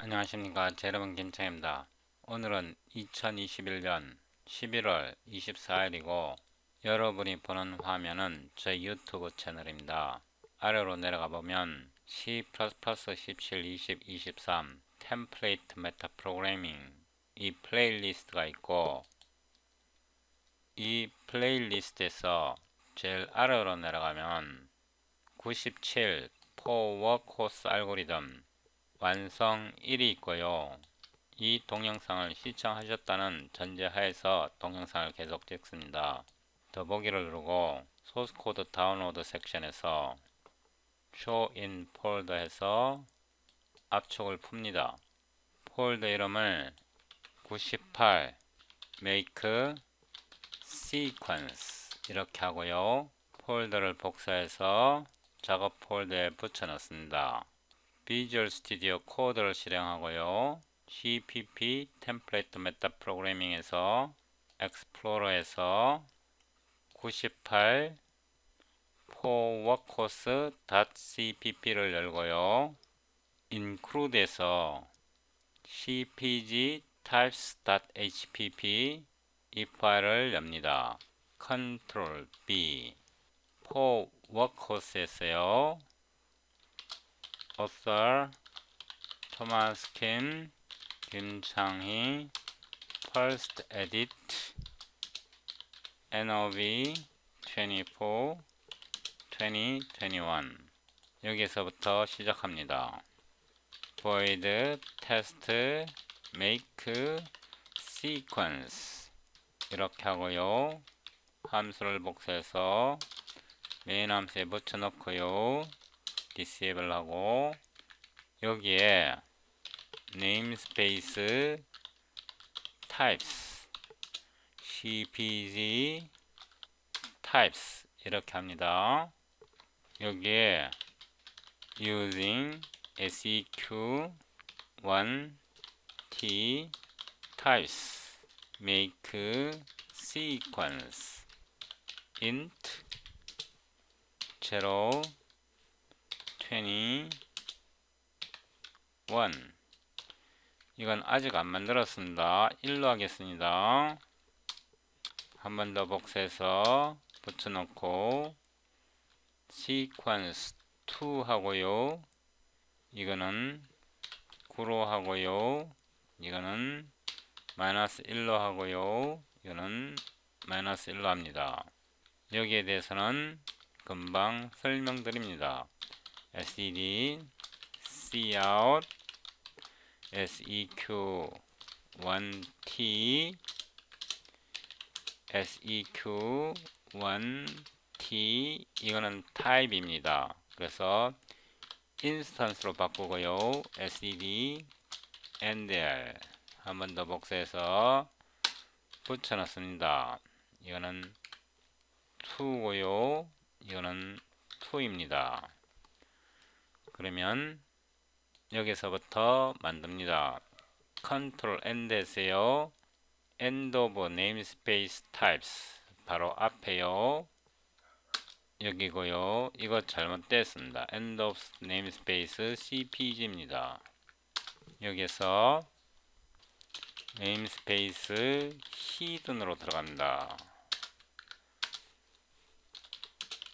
안녕하십니까. 제 여러분 김창입니다. 오늘은 2021년 11월 24일이고 여러분이 보는 화면은 제 유튜브 채널입니다. 아래로 내려가 보면 C++ 17, 20, 23 템플레이트 메타 프로그래밍 이 플레이리스트가 있고 이 플레이리스트에서 제일 아래로 내려가면 97 포워 코스 알고리즘 완성 1이 있고요. 이 동영상을 시청하셨다는 전제하에서 동영상을 계속 찍습니다. 더보기를 누르고 소스 코드 다운로드 섹션에서 in folder에서 압축을 풉니다. 폴더 이름을 98 make sequence 이렇게 하고요. 폴더를 복사해서 작업 폴더에 붙여 넣습니다. 비주얼 스튜디오 코드를 실행하고요. CPP 템플레이트 메타 프로그래밍에서 엑스플로러에서 98 forworkcourse.cpp를 열고요. include에서 cpg types.hpp 이 파일을 엽니다. Ctrl B for workcourse에서요. Author 토마스 킴 김창희 first edit NOV 24 2021 여기서부터 시작합니다. void test make sequence 이렇게 하고요. 함수를 복사해서 메인 함수에 붙여넣고요. Disable 하고 여기에 namespace types cpg types 이렇게 합니다. 여기에 using seq1t types make sequence int 0 21 이건 아직 안 만들었습니다. 1로 하겠습니다. 한 번 더 복사해서 붙여놓고 sequence 2 하고요. 이거는 9로 하고요. 이거는 마이너스 1로 하고요. 이거는 마이너스 1로 합니다. 여기에 대해서는 금방 설명드립니다. SED, Cout, SEQ1T, SEQ1T 이거는 타입입니다. 그래서 인스턴스로 바꾸고요. SED, NDR 한번 더 복사해서 붙여놨습니다. 이거는 2고요. 이거는 2입니다. 그러면 여기서부터 만듭니다. 컨트롤 N 대세요. End of namespace types 바로 앞에요. 여기고요. 이거 잘못됐습니다. End of namespace CPG입니다. 여기서 namespace hidden으로 들어갑니다.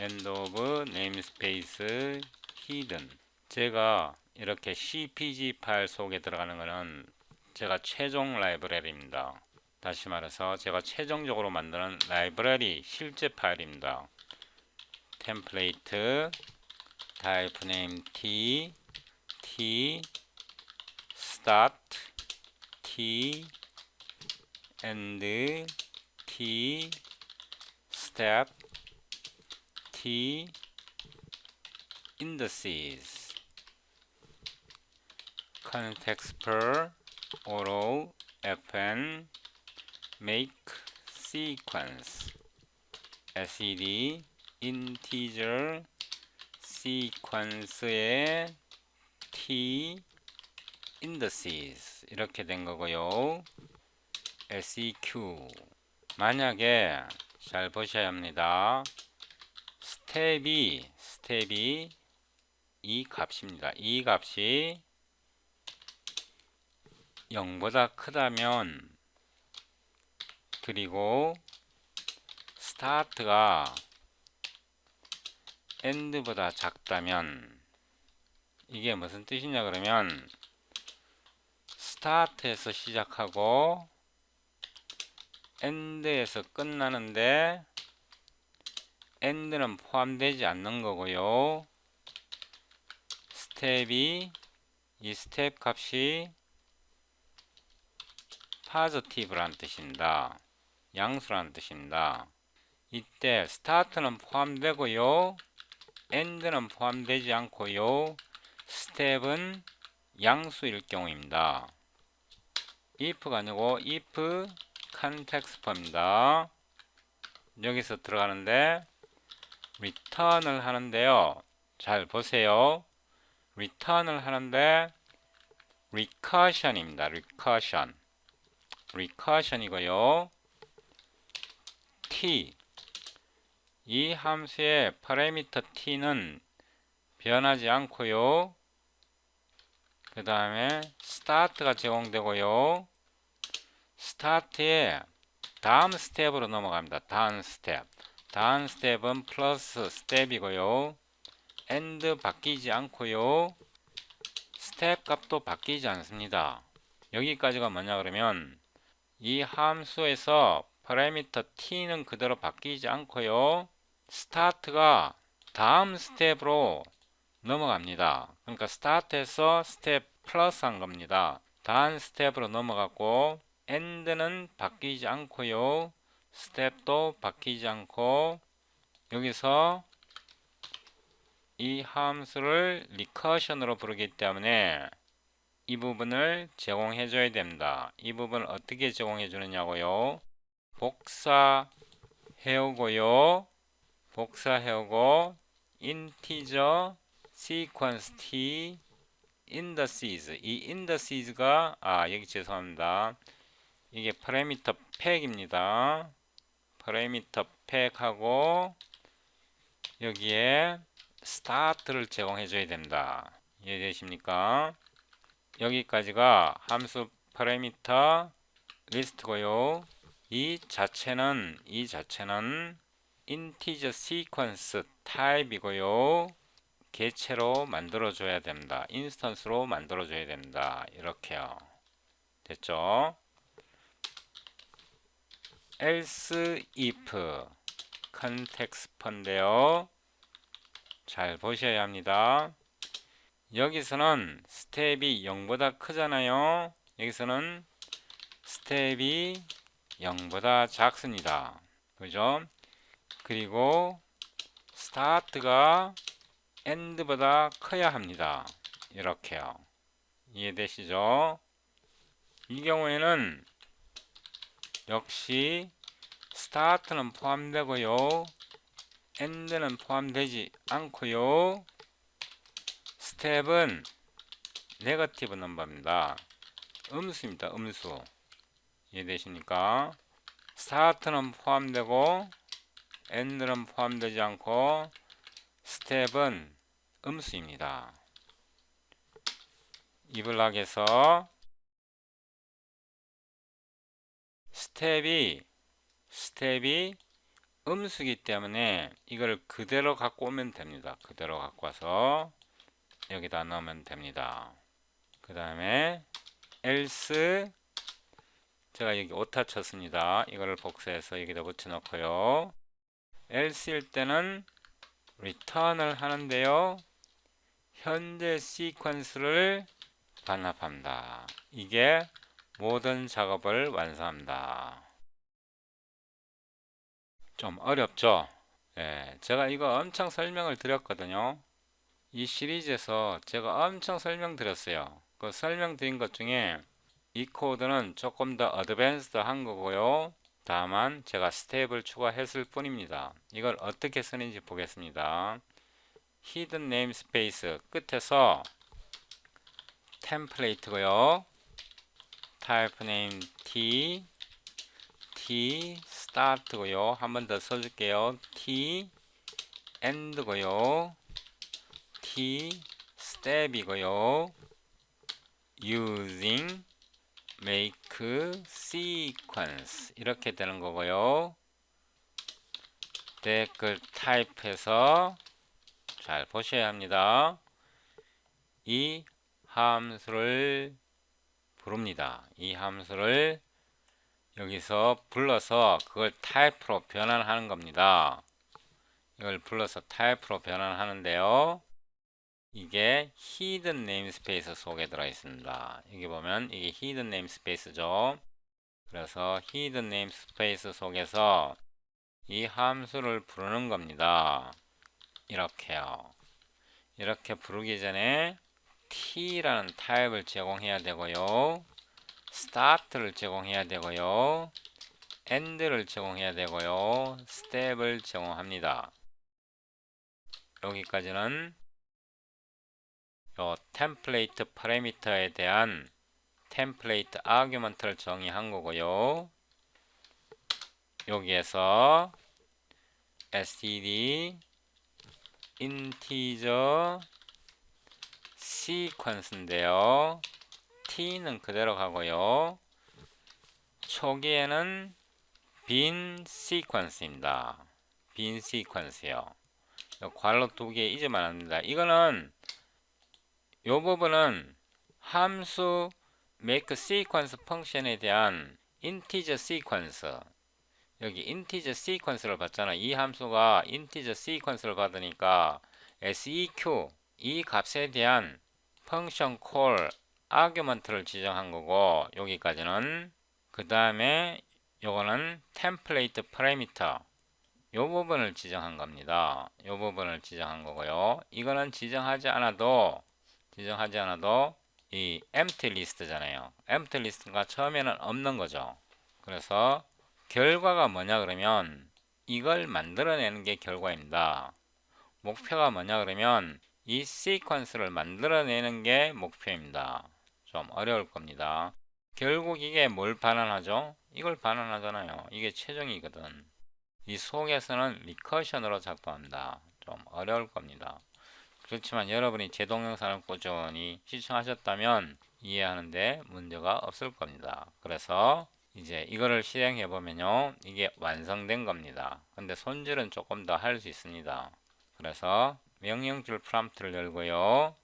End of namespace hidden 제가 이렇게 CPG 파일 속에 들어가는 것은 제가 최종 라이브러리입니다. 다시 말해서 제가 최종적으로 만드는 라이브러리 실제 파일입니다. 템플레이트 type name t t start t end t step t indices context per auto fn make sequence sed integer sequence의 t indices 이렇게 된 거고요. seq 만약에 잘 보셔야 합니다. 스텝이 스텝이 이 값입니다. 이 값이 0보다 크다면 그리고 스타트가 end보다 작다면 이게 무슨 뜻이냐 그러면 스타트에서 시작하고 end에서 끝나는데 end는 포함되지 않는 거고요. 스텝이 이 스텝 값이 positive라는 뜻입니다. 양수라는 뜻입니다. 이때 스타트는 포함되고요. end는 포함되지 않고요. 스텝은 양수일 경우입니다. if가 아니고 if context입니다. 여기서 들어가는데 return을 하는데요. 잘 보세요. return을 하는데 recursion입니다. recursion. Recursion이고요. t 이 함수의 파라미터 t는 변하지 않고요. 그 다음에 start가 제공되고요. start의 다음 스텝으로 넘어갑니다. 다음 스텝. 다음 스텝은 플러스 스텝이고요. end 바뀌지 않고요. 스텝 값도 바뀌지 않습니다. 여기까지가 뭐냐 그러면 이 함수에서 파라미터 t는 그대로 바뀌지 않고요. 스타트가 다음 스텝으로 넘어갑니다. 그러니까 스타트에서 스텝 플러스 한 겁니다. 다음 스텝으로 넘어갔고 end는 바뀌지 않고요. 스텝도 바뀌지 않고 여기서 이 함수를 리커션으로 부르기 때문에 이 부분을 제공해 줘야 됩니다. 이 부분을 어떻게 제공해 주느냐고요. 복사 해오고요. 복사 해오고 integer sequence t indices 이 indeces가 아 여기 죄송합니다. 이게 파라미터 팩입니다. 파라미터 팩하고 여기에 스타트를 제공해 줘야 됩니다. 이해되십니까? 여기까지가 함수 파라미터 리스트고요. 이 자체는 이 자체는 integer sequence 타입이고요. 개체로 만들어 줘야 됩니다. 인스턴스로 만들어 줘야 됩니다. 이렇게요. 됐죠? else if 컨텍스트인데요. 잘 보셔야 합니다. 여기서는 스텝이 0보다 크잖아요. 여기서는 스텝이 0보다 작습니다. 그죠? 그리고 스타트가 end보다 커야 합니다. 이렇게요. 이해되시죠? 이 경우에는 역시 스타트는 포함되고요. end는 포함되지 않고요. 스텝은 네거티브 넘버입니다. 음수입니다. 음수. 이해되십니까? 스타트는 포함되고 end는 포함되지 않고 스텝은 음수입니다. 이 블락에서 스텝이 스텝이 음수기 때문에 이걸 그대로 갖고 오면 됩니다. 그대로 갖고 와서 여기다 넣으면 됩니다. 그 다음에 else 제가 여기 오타 쳤습니다. 이거를 복사해서 여기다 붙여 넣고요. else일 때는 return을 하는데요. 현재 시퀀스를 반납합니다. 이게 모든 작업을 완성합니다. 좀 어렵죠? 예, 제가 이거 엄청 설명을 드렸거든요. 이 시리즈에서 제가 엄청 설명드렸어요. 그 설명드린 것 중에 이 코드는 조금 더 어드밴스드 한 거고요. 다만 제가 스텝을 추가했을 뿐입니다. 이걸 어떻게 쓰는지 보겠습니다. 히든 네임스페이스 끝에서 템플레이트고요. type name t t start고요. 한 번 더 써줄게요. t end고요. Step이고요. using make sequence 이렇게 되는 거고요. 댓글 타입해서 잘 보셔야 합니다. 이 함수를 부릅니다. 이 함수를 여기서 불러서 그걸 타입으로 변환하는 겁니다. 이걸 불러서 타입으로 변환하는데요. 이게 히든 네임스페이스 속에 들어 있습니다. 여기 보면 이게 히든 네임스페이스죠. 그래서 히든 네임스페이스 속에서 이 함수를 부르는 겁니다. 이렇게요. 이렇게 부르기 전에 t라는 타입을 제공해야 되고요. start를 제공해야 되고요. end를 제공해야 되고요. step을 제공합니다. 여기까지는 요 템플레이트 파라미터에 대한 템플레이트 아규먼트를 정의한 거고요. 여기에서 std integer sequence인데요. t는 그대로 가고요. 초기에는 빈 sequence입니다. 빈 sequence요. 괄호 두 개 잊으면 안 됩니다. 이거는 요 부분은 함수 make sequence 펑션에 대한 integer sequence 여기 integer sequence를 받잖아. 이 함수가 integer sequence를 받으니까 seq 이 값에 대한 펑션 콜 아규먼트를 지정한 거고 여기까지는 그 다음에 요거는 템플레이트 파라미터 요 부분을 지정한 겁니다. 요 부분을 지정한 거고요. 이거는 지정하지 않아도 지정하지 않아도 이 empty 리스트잖아요. empty 리스트가 처음에는 없는 거죠. 그래서 결과가 뭐냐 그러면 이걸 만들어내는 게 결과입니다. 목표가 뭐냐 그러면 이 시퀀스를 만들어내는 게 목표입니다. 좀 어려울 겁니다. 결국 이게 뭘 반환하죠? 이걸 반환하잖아요. 이게 최종이거든. 이 속에서는 리커션으로 작동합니다. 좀 어려울 겁니다. 그렇지만 여러분이 제 동영상을 꾸준히 시청하셨다면 이해하는데 문제가 없을 겁니다. 그래서 이제 이거를 실행해 보면요. 이게 완성된 겁니다. 근데 손질은 조금 더 할 수 있습니다. 그래서 명령줄 프롬프트를 열고요.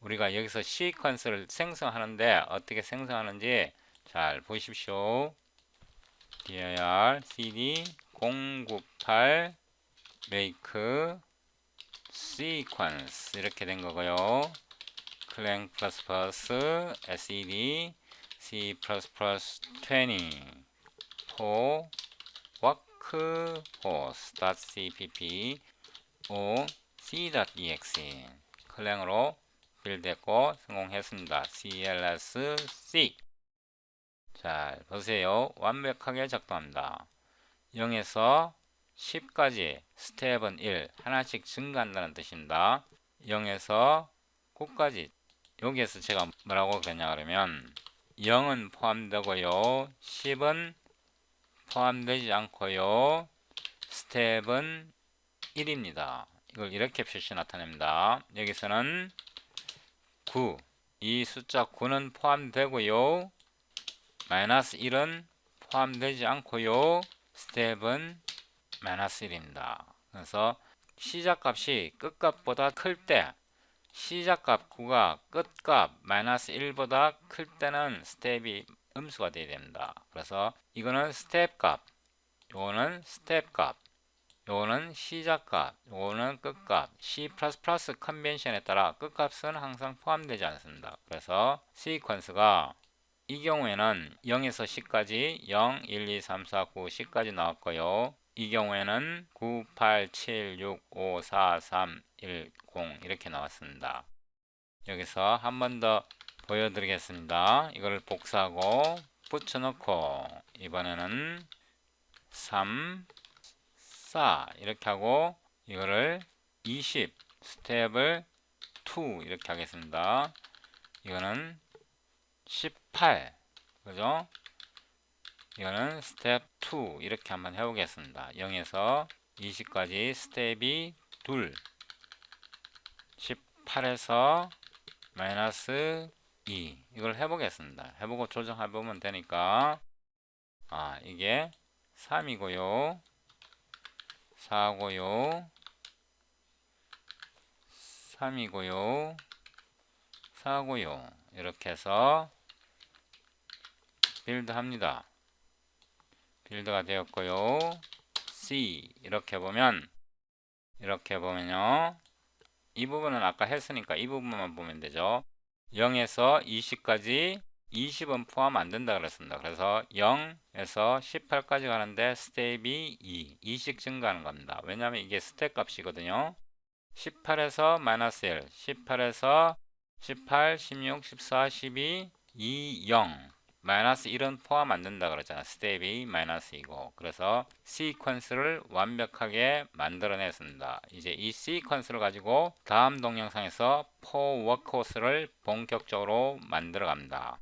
우리가 여기서 시퀀스를 생성하는데 어떻게 생성하는지 잘 보십시오. dir cd 098 make sequence 이렇게 된 거고요. clang sed c plus plus 20 for workforce.cpp o c.exe 클랭으로 빌드했고 성공했습니다. clsc 잘 보세요. 완벽하게 작동합니다. 0에서 10까지 스텝은 1 하나씩 증가한다는 뜻입니다. 0에서 9까지 여기에서 제가 뭐라고 그랬냐 그러면 0은 포함되고요. 10은 포함되지 않고요. 스텝은 1입니다. 이걸 이렇게 표시 나타냅니다. 여기서는 9. 이 숫자 9는 포함되고요. 마이너스 1은 포함되지 않고요. 스텝은 마이너스 1입니다. 그래서 시작값이 끝값보다 클 때 시작값 9가 끝값 마이너스 1보다 클 때는 스텝이 음수가 되어야 됩니다. 그래서 이거는 스텝값, 요거는 스텝값, 요거는 시작값, 요거는 끝값. C++ 컨벤션에 따라 끝값은 항상 포함되지 않습니다. 그래서 시퀀스가 이 경우에는 0에서 10까지 0, 1, 2, 3, 4, 9, 10까지 나왔고요. 이 경우에는 9, 8, 7, 6, 5, 4, 3, 1, 0 이렇게 나왔습니다. 여기서 한 번 더 보여드리겠습니다. 이걸 복사하고 붙여놓고 이번에는 3, 4 이렇게 하고 이거를 20 스텝을 2 이렇게 하겠습니다. 이거는 18 그죠? 이거는 스텝 2 이렇게 한번 해보겠습니다. 0에서 20까지 스텝이 둘 18에서 마이너스 2 이걸 해보겠습니다. 해보고 조정해보면 되니까 아 이게 3이고요 4고요 3이고요 4고요 이렇게 해서 빌드 합니다. 빌드가 되었고요. C 이렇게 보면 이렇게 보면요. 이 부분은 아까 했으니까 이 부분만 보면 되죠. 0에서 20까지 20은 포함 안 된다 그랬습니다. 그래서 0에서 18까지 가는데 스텝이 2, 2씩 증가하는 겁니다. 왜냐하면 이게 스텝 값이거든요. 18에서 마이너스 1, 18에서 18, 16, 14, 12, 2, 0 마이너스 1은 포함 안 된다 그랬잖아. 스텝이 마이너스 2고. 그래서 시퀀스를 완벽하게 만들어냈습니다. 이제 이 시퀀스를 가지고 다음 동영상에서 포 워크호스를 본격적으로 만들어 갑니다.